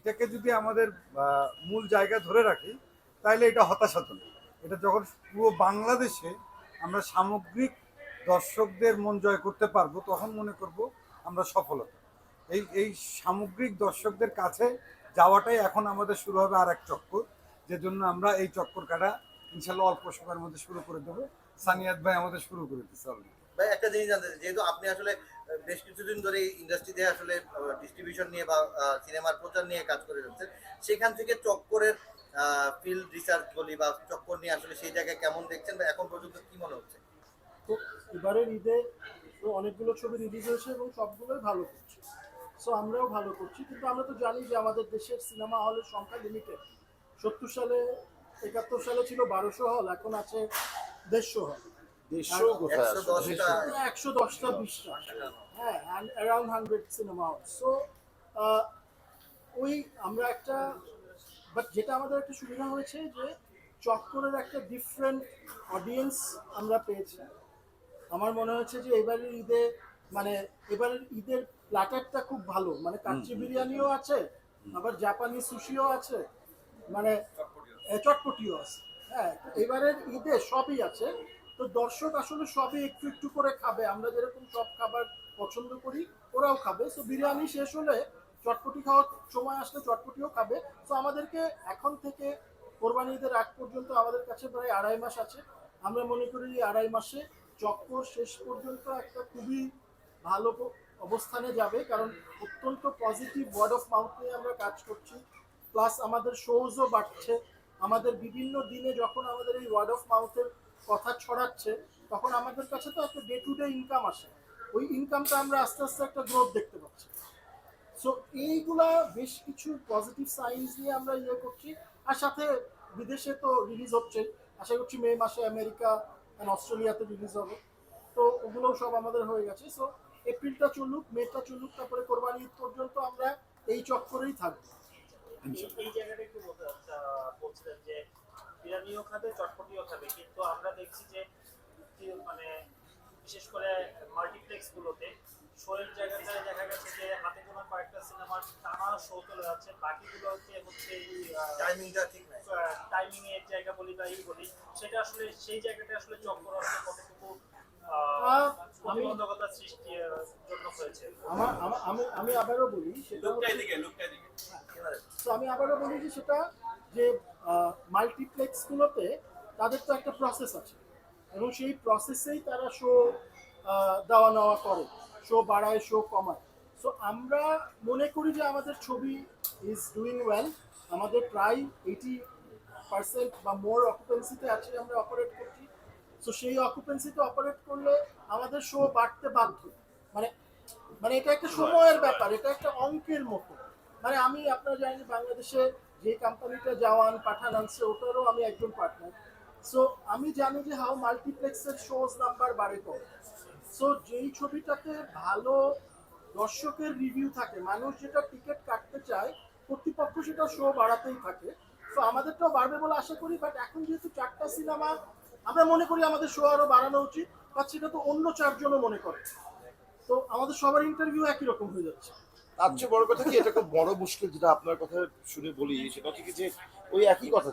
এটাকে যদি আমাদের মূল জায়গা ধরে রাখি তাহলে এটা হতাশাজনক। এটা যখন পুরো বাংলাদেশে আমরা সামগ্রিক দর্শকদের মন জয় করতে পারব, তখন মনে করব আমরা সফলতা। এই এই সামগ্রিক দর্শকদের কাছে যাওয়াটাই এখন আমাদের শুরু হবে আর এক চক্কর যে জন্য আমরা এই চক্কর কাটা ইনশাল্লাহ অল্প সময়ের মধ্যে শুরু করে দেবো। সানিয়াদ ভাই আমাদের শুরু করে দিচ্ছে অলরেডি ভাই, একটা জিনিস জানতে যেহেতু আপনি আসলে বেশ কিছুদিন ধরে ইন্ডাস্ট্রিতে আসলে ডিস্ট্রিবিউশন নিয়ে বা সিনেমার প্রচার নিয়ে কাজ করে যাচ্ছেন সেখান থেকে চক্করের ফিল্ড রিসার্চ বলি বা চক্কর নিয়ে আসলে সেই জায়গায় কেমন দেখছেন বা এখন পর্যন্ত কি মনে হচ্ছে? তো এবারের ঈদে অনেকগুলো ছবি রিলিজ হয়েছে এবং সবগুলোই ভালো করছে। সো আমরাও ভালো করছি, কিন্তু আমরা তো জানি যে আমাদের দেশের সিনেমা হলের সংখ্যা লিমিটেড সত্তর সালে, একাত্তর সালে ছিল বারোশো হল, এখন আছে দেড়শো হল। দেড়শো কোথায় একশো দশটা বিশটা। হ্যাঁ অ্যারাউন্ড হান্ড্রেড সিনেমা সো ওই আমরা একটা বাট যেটা আমাদের একটা সুবিধা হয়েছে যে চক্করের একটা ডিফারেন্ট অডিয়েন্স আমরা পেয়েছি। আমার মনে হচ্ছে যে এবারের ঈদে মানে এবারের ঈদের প্ল্যাটারটা খুব ভালো। মানে কাচ্চি বিরিয়ানিও আছে আবার জাপানি সুশিও আছে মানে চটপটিও আছে। হ্যাঁ এবারের ঈদে সবই আছে। তো দর্শক আসলে সবই একটু একটু করে খাবে। আমরা যেরকম সব খাবার পছন্দ করি, ওরাও খাবে। তো বিরিয়ানি শেষ হলে চটপটি খাওয়ার সময় আসলে চটপটিও খাবে। তো আমাদেরকে এখন থেকে কোরবানি ঈদের আগ পর্যন্ত আমাদের কাছে প্রায় আড়াই মাস আছে। আমরা মনে করি এই আড়াই মাসে চক্কর শেষ পর্যন্ত একটা খুবই ভালো অবস্থানে যাবে। কারণ অত্যন্ত পজিটিভ ওয়ার্ড অফ মাউথ নিয়ে আমরা কাজ করছি। প্লাস আমাদের শোজও বাড়ছে। আমাদের বিভিন্ন দিনে যখন আমাদের এই ওয়ার্ড অফ মাউথের কথা ছড়াচ্ছে তখন আমাদের কাছে তো একটা ডে টু ডে ইনকাম আসে। ওই ইনকামটা আমরা আস্তে আস্তে একটা গ্রোথ দেখতে পাচ্ছি। সো এইগুলা বেশ কিছু পজিটিভ সাইন্স নিয়ে আমরা ইয়ে করছি। আর সাথে বিদেশে তো রিলিজ হচ্ছে। আশা করছি মে মাসে আমেরিকা অ্যান্ড অস্ট্রেলিয়াতে রিলিজ হবে। তো ওগুলোও সব আমাদের হয়ে গেছে। সো এপ্রিলটা চলুক মেটা চলুক তারপরে কোরবানি ঈদ পর্যন্ত আমরা এই চক্করেই থাকব। এই- জায়গাটা একটু বলতে আহ, যে বিরিয়ানিও খাবে চটপটিও খাবে। কিন্তু আমরা দেখছি যে মানে বিশেষ করে মাল্টিপ্লেক্স গুলোতে শোয়ের জায়গায় দেখা গেছে যে হাতে গোনা কয়েকটা সিনেমার টানা শো চলে যাচ্ছে। বাকিগুলোতে হচ্ছে টাইমিংটা ঠিক নাই। টাইমিং এর জায়গা বলি বা এই বলি সেটা আসলে সেই জায়গাটা আসলে চক্কর আসলে কতটুকু আমি- প্রতিবন্ধকতা সৃষ্টির জন্য হয়েছে। আমার আমি আমি আবারও বলি সেটা হচ্ছে- তো আমি আবারও বলি যে সেটা যে মাল্টিপ্লেক্সগুলোতে তাদের তো একটা প্রসেস আছে। এবং সেই প্রসেসেই তারা শো দেওয়া নেওয়া করে। শো বাড়ায় শো কমায়। সো আমরা মনে করি যে আমাদের ছবি ইজ ডুইং ওয়েল আমাদের প্রায় এইটি পার্সেন্ট বা মোর অকুপেন্সিতে আছে আমরা অপারেট করছি। সো সেই অকুপেন্সিতে অপারেট করলে আমাদের শো বাড়তে বাধ্য। মানে মানে এটা একটা সময়ের ব্যাপার এটা একটা অঙ্কের মতো। মানে আমি আপনারা জানি যে বাংলাদেশে যে কোম্পানিটা জওয়ান পাঠান আনছে ওটারও আমি একজন পার্টনার সো আমি জানি যে হাউ মাল্টিপ্লেক্সের শোজ নাম্বার বাড়ে কম। সো যেই ছবিটাতে ভালো দর্শকের রিভিউ থাকে, মানুষ যেটা টিকিট কাটতে চায়, কর্তৃপক্ষ সেটা শো বাড়াতেই থাকে। তো আমাদেরটাও বাড়বে বলে আশা করি বাট এখন যেহেতু চারটা সিনেমা আমরা মনে করি আমাদের শো আরও বাড়ানো উচিত বা সেটা তো অন্য চারজনও মনে করে। তো আমাদের সবার ইন্টারভিউ একই রকম হয়ে যাচ্ছে। তার চেয়ে বড় কথা কি, এটা খুব বড় মুশকিল যেটা আপনার কথা শুনে বলি, সেটা হচ্ছে যে ওই একই কথা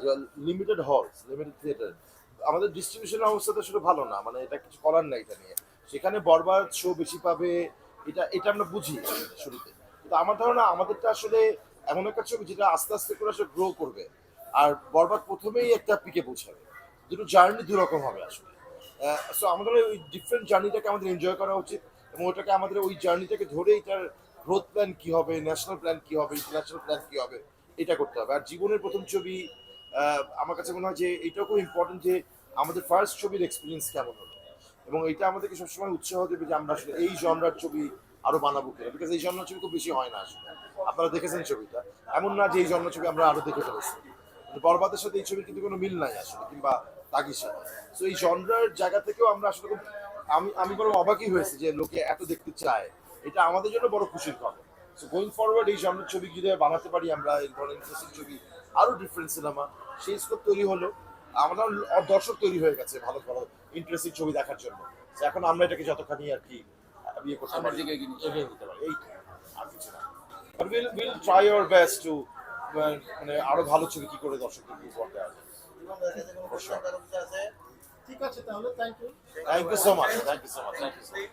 লিমিটেড হল লিমিটেড থিয়েটার আমাদের ডিস্ট্রিবিউশন অবস্থাটা আসলে ভালো না মানে এটা কিছু করার নাই এটা নিয়ে। সেখানে বরবাদ শো বেশি পাবে, এটা এটা আমরা বুঝি শুরুতে। কিন্তু আমার ধারণা আমাদেরটা আসলে এমন একটা ছবি যেটা আস্তে আস্তে করে আসলে গ্রো করবে, আর বরবাদ প্রথমেই একটা পিকে পৌঁছাবে। দুটো জার্নি দু রকম হবে আসলে। সো আমাদের ওই ডিফারেন্ট জার্নিটাকে আমাদের এনজয় করা উচিত, এবং ওটাকে আমাদের ওই জার্নিটাকে ধরেই এটার গ্রোথ প্ল্যান কি হবে ন্যাশনাল প্ল্যান কি হবে ইন্টারন্যাশনাল প্ল্যান কি হবে, এটা করতে হবে। আর জীবনের প্রথম ছবি আমার কাছে মনে হয় যে এটাও খুব ইম্পর্টেন্ট যে আমাদের ফার্স্ট ছবির এক্সপিরিয়েন্স কেমন হলো। এবং এটা আমাদেরকে সবসময় উৎসাহ দেবে যে আমরা আসলে এই জনরার ছবি আরও বানাবো কিনা। বিকজ এই জন্ম ছবি খুব বেশি হয় না আসলে। আপনারা দেখেছেন ছবিটা। এমন না যে এই জন্ম ছবি আমরা আরও দেখে ফেলেছি। বরবাদের সাথে এই ছবির কিন্তু কোনো মিল নাই আসলে, কিংবা তাগির সাথে তো এই জনরার জায়গা থেকেও আমরা আসলে খুব, আমি আমি বরং অবাকই হয়েছি যে লোকে এত দেখতে চায়। এটা আমাদের জন্য বড় খুশির খবর। সো গোয়িং ফরওয়ার্ড এই জন্মের ছবি যদি বানাতে পারি আমরা এই ধরনের ইন্টারেস্টিং ছবি আরও ডিফারেন্ট সিনেমা সেই স্কোপ তৈরি হলো। আমাদের দর্শক তৈরি হয়ে গেছে ভালো ভালো ইন্টারেস্টিং ছবি দেখার জন্য। এখন আমরা এটাকে যতখানি আর কি ইয়ে করতে পারি এগিয়ে নিতে পারি এই আর কিছু না। But we'll, we'll try our best to মানে আরও ভালো ছবি কি করে দর্শকদের উপহার দেওয়া যায়। ঠিক আছে তাহলে thank you thank you so much thank you so much thank you